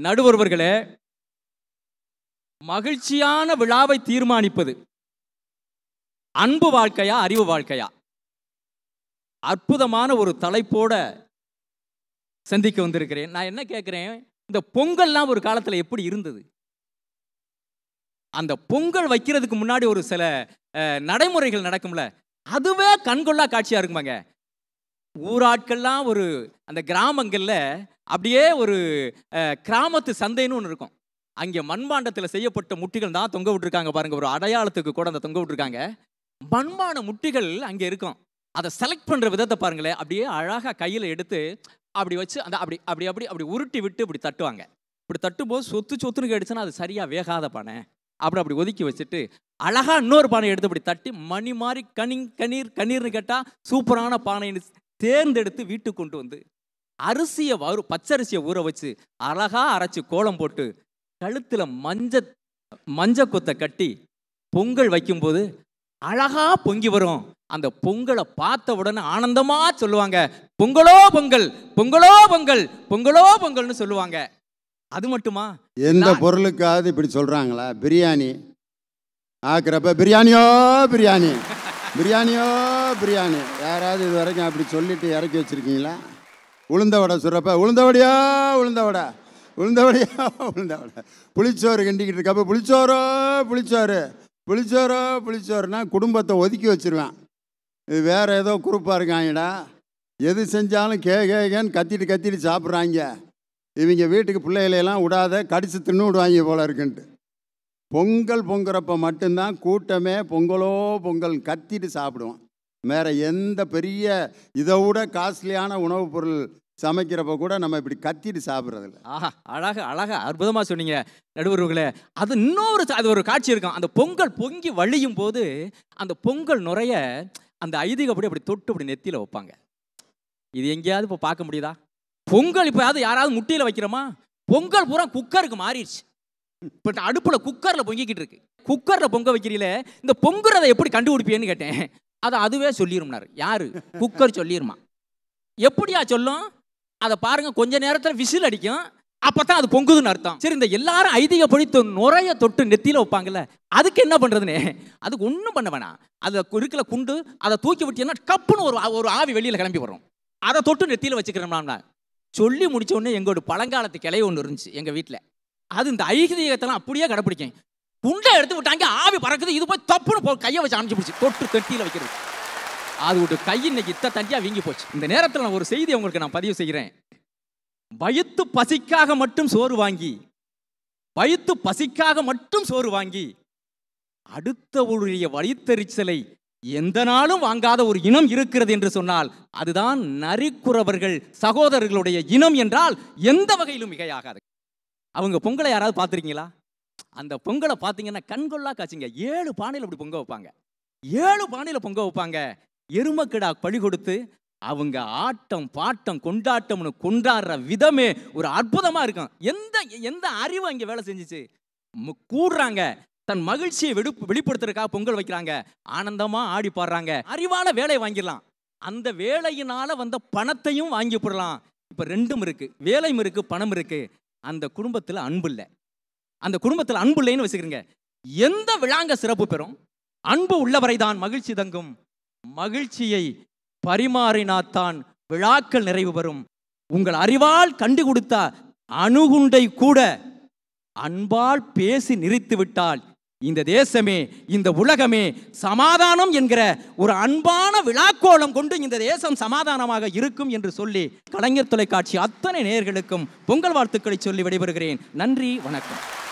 நடுவர்களே மகிழ்ச்சியான விழாவை தீர்மானிப்பது அன்பு வாழ்க்கையா அறிவு வாழ்க்கையா? அற்புதமான ஒரு தலைப்போட சந்திக்க வந்திருக்கிறேன். நான் என்ன கேட்குறேன்? இந்த பொங்கல்லாம் ஒரு காலத்தில் எப்படி இருந்தது? அந்த பொங்கல் வைக்கிறதுக்கு முன்னாடி ஒரு சில நடைமுறைகள் நடக்கும்ல? அதுவே கண்கொள்ளா காட்சியாக இருக்குமாங்க. ஊராட்கள்லாம் ஒரு அந்த கிராமங்களில் அப்படியே ஒரு கிராமத்து சந்தைன்னு ஒன்று இருக்கும். அங்கே மண்பாண்டத்தில் செய்யப்பட்ட முட்டிகள் தான் தொங்க விட்டுருக்காங்க பாருங்கள் ஒரு அடையாளத்துக்கு கூட அந்த தொங்க விட்டுருக்காங்க. மண்பான முட்டிகள் அங்கே இருக்கும். அதை செலக்ட் பண்ணுற விதத்தை பாருங்களேன். அப்படியே அழகாக கையில் எடுத்து அப்படி வச்சு அந்த அப்படி அப்படி அப்படி அப்படி உருட்டி விட்டு இப்படி தட்டுவாங்க. இப்படி தட்டும்போது சொத்து சொத்துன்னு கேடுச்சுன்னா அது சரியாக வேகாத பானை. அப்படி அப்படி ஒதுக்கி வச்சுட்டு அழகா இன்னொரு பானை எடுத்து இப்படி தட்டி மணி மாதிரி கனிங் கணீர் கண்ணீர்னு கேட்டால் சூப்பரான பானைன்னு தேர்ந்தெடுத்து வீட்டுக்கு கொண்டு வந்து அரிசியை வறு பச்சரிசியை ஊற வச்சு அழகா அரைச்சு கோலம் போட்டு கழுத்துல மஞ்ச மஞ்ச கொத்தை கட்டி பொங்கல் வைக்கும்போது அழகா பொங்கி வரும். அந்த பொங்கலை பார்த்த உடனே ஆனந்தமா சொல்லுவாங்க பொங்கலோ பொங்கல் பொங்கலோ பொங்கல் பொங்கலோ பொங்கல்னு சொல்லுவாங்க. அது மட்டுமா? எந்த பொருளுக்காவது இப்படி சொல்கிறாங்களா பிரியாணி. ஆக்குறப்ப பிரியாணியோ பிரியாணி பிரியாணியோ பிரியாணி. யாராவது இது வரைக்கும் அப்படி சொல்லிட்டு இறக்கி வச்சிருக்கீங்களா? உளுந்த வடை சுடுறப்ப உளுந்த வடையா உளுந்த வடை உளுந்த வடையா உளுந்த வடை. புளிச்சோறு கிண்டிக்கிட்டு இருக்கப்ப புளிச்சோரோ புளிச்சோறு புளிச்சோரோ புளிச்சோறுனா குடும்பத்தை ஒதுக்கி வச்சிருவேன். இது வேறு ஏதோ குரூப்பாக இருக்காங்கடா. எது செஞ்சாலும் கே கேன்னு கத்திட்டு கத்திட்டு சாப்பிட்றாங்க. இவங்க வீட்டுக்கு பிள்ளைகளையெல்லாம் விடாத கடிச்சு தின்னு விடுவாங்க போல இருக்குன்ட்டு. பொங்கல் பொங்குறப்ப மட்டும்தான் கூட்டமே பொங்கலோ பொங்கல் கத்திட்டு சாப்பிடுவோம். வேறு எந்த பெரிய இதை விட காஸ்ட்லியான உணவுப் பொருள் சமைக்கிறப்ப கூட நம்ம இப்படி கத்திட்டு சாப்பிட்றதில்ல. ஆஹா அழகா அழகா அற்புதமாக சொன்னீங்க நடுவர்களே. அது இன்னொரு அது ஒரு காட்சி இருக்கும். அந்த பொங்கல் பொங்கி வழியும் போது அந்த பொங்கல் நுரைய அந்த ஐதீகப்படி அப்படி தொட்டு அப்படி நெத்தியில் வைப்பாங்க. இது எங்கேயாவது இப்போ பார்க்க முடியுதா? பொங்கல் இப்போ யாராவது முட்டியில் வைக்கிறோமா? பொங்கல் பூரா குக்கருக்கு மாறிடுச்சு. இப்போ அடுப்பில் குக்கரில் பொங்கிக்கிட்டு இருக்கு. குக்கரில் பொங்க வைக்கிறீங்களே இந்த பொங்குறதை எப்படி கண்டுபிடிப்பேன்னு கேட்டேன். அதை அதுவே சொல்லிரும்னாரு. யார்? குக்கர் சொல்லிடுமா எப்படியா சொல்லும்? அதை பாருங்கள் கொஞ்ச நேரத்தில் விசில் அடிக்கும். அப்பதான் அது பொங்குதுன்னு அர்த்தம். சரி இந்த எல்லாரும் ஐதீகப்படி தொ- நுரைய தொட்டு நெத்தியில வைப்பாங்கல்ல அதுக்கு என்ன பண்றதுனே அதுக்கு ஒன்றும் பண்ண வேணாம். அதை இருக்கிற குண்டு அதை தூக்கி விட்டீங்கன்னா கப்புன்னு ஒரு ஆ- ஒரு ஆவி வெளியில கிளம்பி வரும். அதை தொட்டு நெத்தியில வச்சுக்கிறோம்னா சொல்லி முடிச்ச உடனே எங்களோட பழங்காலத்து கிளை ஒன்று இருந்துச்சு எங்க வீட்டில் அது இந்த ஐதீகத்தெல்லாம் அப்படியே கடைப்பிடிக்கும். குண்டை எடுத்து விட்டாங்க ஆவி பறக்குது இது போய் தப்புன்னு போ கையை வச்சு அமைச்சு பிடிச்சி தொட்டு தெட்டியில் வைக்கிறது. அது ஒரு கை இன்னைக்கு இத்த தண்டியா வீங்கி போச்சு. இந்த நேரத்தில் நான் ஒரு செய்தி உங்களுக்கு நான் பதிவு செய்கிறேன். வயிற்று பசிக்காக மட்டும் சோறு வாங்கி வயிற்று பசிக்காக மட்டும் சோறு வாங்கி அடுத்தவருடைய வழித்தெரிச்சலை எந்த நாளும் வாங்காத ஒரு இனம் இருக்கிறது என்று சொன்னால் அதுதான் நரிக்குறவர்கள் சகோதரர்களுடைய இனம் என்றால் எந்த வகையிலும் மிகையாகாது. அவங்க பொங்கலை யாராவது பார்த்துருக்கீங்களா? அந்த பொங்கலை பார்த்தீங்கன்னா கண்கொள்ளா காய்ச்சிங்க ஏழு பானையில் அப்படி பொங்க வைப்பாங்க. ஏழு பானையில் பொங்க வைப்பாங்க. எருமக்கிடா பழி கொடுத்து அவங்க ஆட்டம் பாட்டம் கொண்டாட்டம்னு கொண்டாடுற விதமே ஒரு அற்புதமா இருக்கும். எந்த எந்த அறிவு அங்கே வேலை செஞ்சுச்சு? கூடுறாங்க. தன் மகிழ்ச்சியை வெடு வெளிப்படுத்துறதுக்காக பொங்கல் வைக்கிறாங்க. ஆனந்தமா ஆடி பாடுறாங்க. அறிவால வேலையை வாங்கிடலாம். அந்த வேலையினால வந்த பணத்தையும் வாங்கி போடலாம். இப்ப ரெண்டும் இருக்கு. வேலையும் இருக்கு பணம் இருக்கு. அந்த குடும்பத்துல அன்பு இல்லை. அந்த குடும்பத்தில் அன்பு இல்லைன்னு வச்சுக்கிறீங்க. எந்த விழாங்க சிறப்பு பெறும்? அன்பு உள்ளவரை தான் மகிழ்ச்சி தங்கும். மகிழ்ச்சியை பரிமாறினாத்தான் விழாக்கள் நிறைவு பெறும் உங்கள் அறிவால் கண்டு கொடுத்த அணுகுண்டை கூட அன்பால் பேசி நிறுத்து விட்டால் இந்த தேசமே இந்த உலகமே சமாதானம் என்கிற ஒரு அன்பான விழாக்கோலம் கொண்டு இந்த தேசம் சமாதானமாக இருக்கும் என்று சொல்லி கலைஞர் தொலைக்காட்சி அத்தனை நேர்களுக்கும் பொங்கல் வாழ்த்துக்களை சொல்லி விடைபெறுகிறேன். நன்றி வணக்கம்.